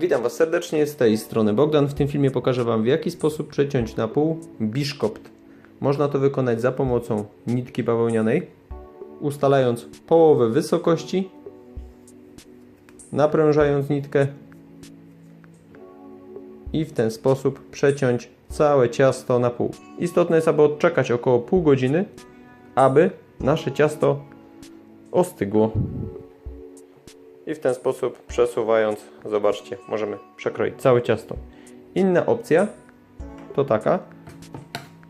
Witam Was serdecznie, z tej strony Bogdan. W tym filmie pokażę Wam w jaki sposób przeciąć na pół biszkopt. Można to wykonać za pomocą nitki bawełnianej, ustalając połowę wysokości, naprężając nitkę i w ten sposób przeciąć całe ciasto na pół. Istotne jest, aby odczekać około pół godziny, aby nasze ciasto ostygło. I w ten sposób przesuwając, zobaczcie, możemy przekroić całe ciasto. Inna opcja to taka,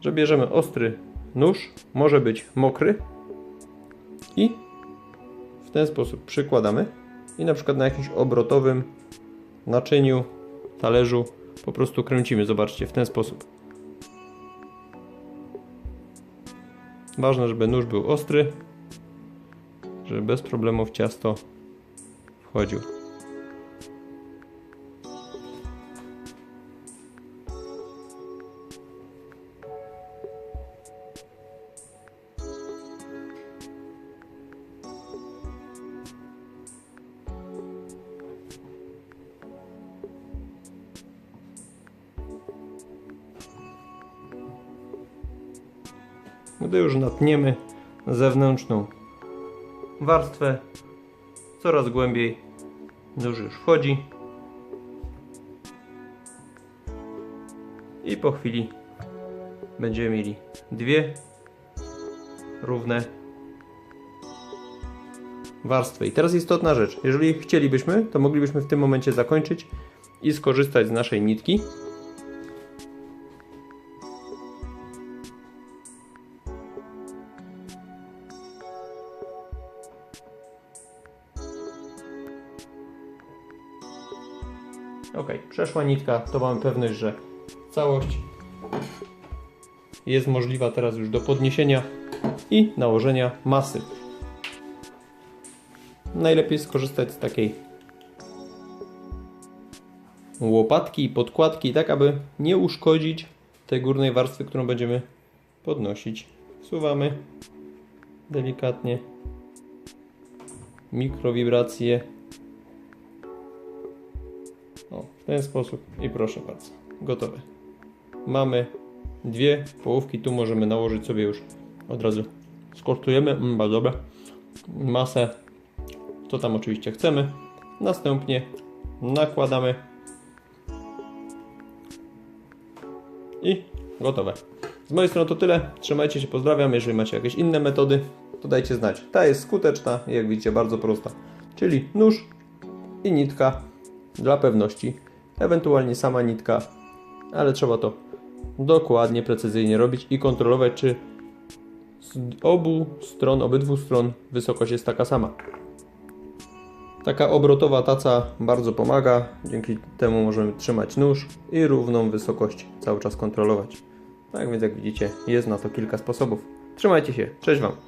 że bierzemy ostry nóż, może być mokry i w ten sposób przykładamy i na przykład na jakimś obrotowym naczyniu, talerzu po prostu kręcimy, zobaczcie, w ten sposób. Ważne, żeby nóż był ostry, żeby bez problemu w ciasto wchodził. Gdy już natniemy zewnętrzną warstwę, coraz głębiej nóż już wchodzi i po chwili będziemy mieli dwie równe warstwy. I teraz istotna rzecz. Jeżeli chcielibyśmy, to moglibyśmy w tym momencie zakończyć i skorzystać z naszej nitki. Ok, przeszła nitka, to mamy pewność, że całość jest możliwa teraz już do podniesienia i nałożenia masy. Najlepiej skorzystać z takiej łopatki i podkładki, tak aby nie uszkodzić tej górnej warstwy, którą będziemy podnosić. Wsuwamy delikatnie mikrowibracje ten sposób i proszę bardzo, gotowe. Mamy dwie połówki, tu możemy nałożyć sobie już od razu. Skosztujemy, mm, bardzo dobre. Masę, co tam oczywiście chcemy. Następnie nakładamy i gotowe. Z mojej strony to tyle. Trzymajcie się, pozdrawiam. Jeżeli macie jakieś inne metody, to dajcie znać. Ta jest skuteczna i jak widzicie bardzo prosta. Czyli nóż i nitka dla pewności, ewentualnie sama nitka, ale trzeba to dokładnie, precyzyjnie robić i kontrolować, czy z obu stron, obydwu stron wysokość jest taka sama. Taka obrotowa taca bardzo pomaga, dzięki temu możemy trzymać nóż i równą wysokość cały czas kontrolować. Tak więc jak widzicie, jest na to kilka sposobów. Trzymajcie się, cześć Wam!